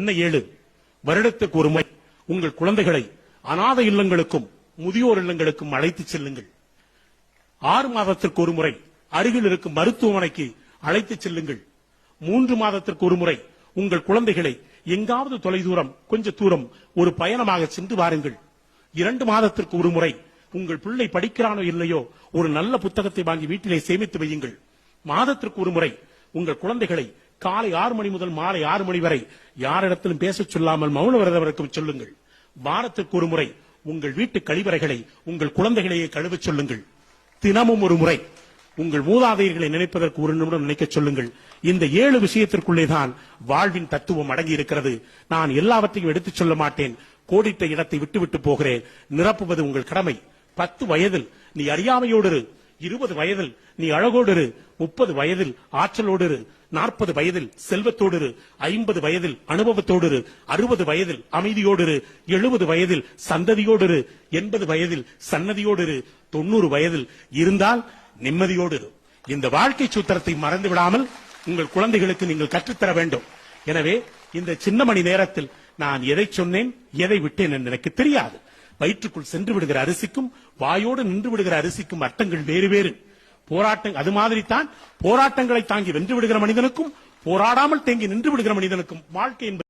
என்ன ஏழு? வருடத்துக்கு ஒரு முறை உங்கள் குழந்தைகளை அநாத இல்லங்களுக்கும் முதியோர் இல்லங்களுக்கும் அழைத்து செல்லுங்கள். ஆறு மாதத்திற்கு ஒரு முறை அருகில் இருக்கும் மருத்துவமனைக்கு அழைத்து செல்லுங்கள். மூன்று மாதத்திற்கு ஒரு முறை உங்கள் குழந்தைகளை எங்காவது தொலைதூரம் கொஞ்ச தூரம் ஒரு பயணமாக சென்று வாருங்கள். இரண்டு மாதத்திற்கு ஒரு முறை உங்கள் பிள்ளை படிக்கிறானோ இல்லையோ ஒரு நல்ல புத்தகத்தை வாங்கி வீட்டிலே சேமித்து வையுங்கள். மாதத்திற்கு ஒரு முறை உங்கள் குழந்தைகளை காலை ஆறு மணி முதல் மாலை ஆறு மணி வரை யாரிடத்திலும் பேசச் சொல்லாமல் மௌன விரதம் இருக்கும் சொல்லுங்கள். வாரத்திற்கு ஒரு முறை உங்கள் வீட்டு கழிவறைகளை உங்கள் குழந்தைகளையே கழுவ சொல்லுங்கள். தினமும் ஒரு முறை உங்கள் மூதாதையர்களை நினைப்பதற்கு ஒரு நிமிடம் நினைக்க சொல்லுங்கள். இந்த ஏழு விஷயத்திற்குள்ளே தான் வாழ்வின் தத்துவம் அடங்கி இருக்கிறது. நான் எல்லாவற்றையும் எடுத்துச் சொல்ல மாட்டேன். கோடிட்ட இடத்தை விட்டுவிட்டு போகிறேன். நிரப்புவது உங்கள் கடமை. பத்து வயதில் நீ அறியாமையோடு இருபது வயதில் நீ அழகோடு இரு முப்பது வயதில் ஆற்றலோடு இரு நாற்பது வயதில் செல்வத்தோடு இரு ஐம்பது வயதில் அனுபவத்தோடு இரு அறுபது வயதில் அமைதியோடு இரு எழுபது வயதில் சந்ததியோடு இரு எண்பது வயதில் சன்னதியோடு இரு தொண்ணூறு வயதில் இருந்தால் நிம்மதியோடு இரு இந்த வாழ்க்கை சூத்திரத்தை மறந்து விடாமல் உங்கள் குழந்தைகளுக்கு நீங்கள் கற்றுத்தர வேண்டும். எனவே இந்த சின்ன மணி நேரத்தில் நான் எதை சொன்னேன் எதை விட்டேன் என்று எனக்கு தெரியாது. வயிற்றுக்குள் சென்று விடுகிற அரிசிக்கும் வாயோடு நின்று விடுகிற அரிசிக்கும் அர்த்தங்கள் வேறு வேறு. போராட்டம் அது மாதிரி தான் போராட்டங்களை தாங்கி வென்று விடுகிற மனிதனுக்கும் போராடாமல் தேங்கி நின்று விடுகிற மனிதனுக்கும் வாழ்க்கை என்பது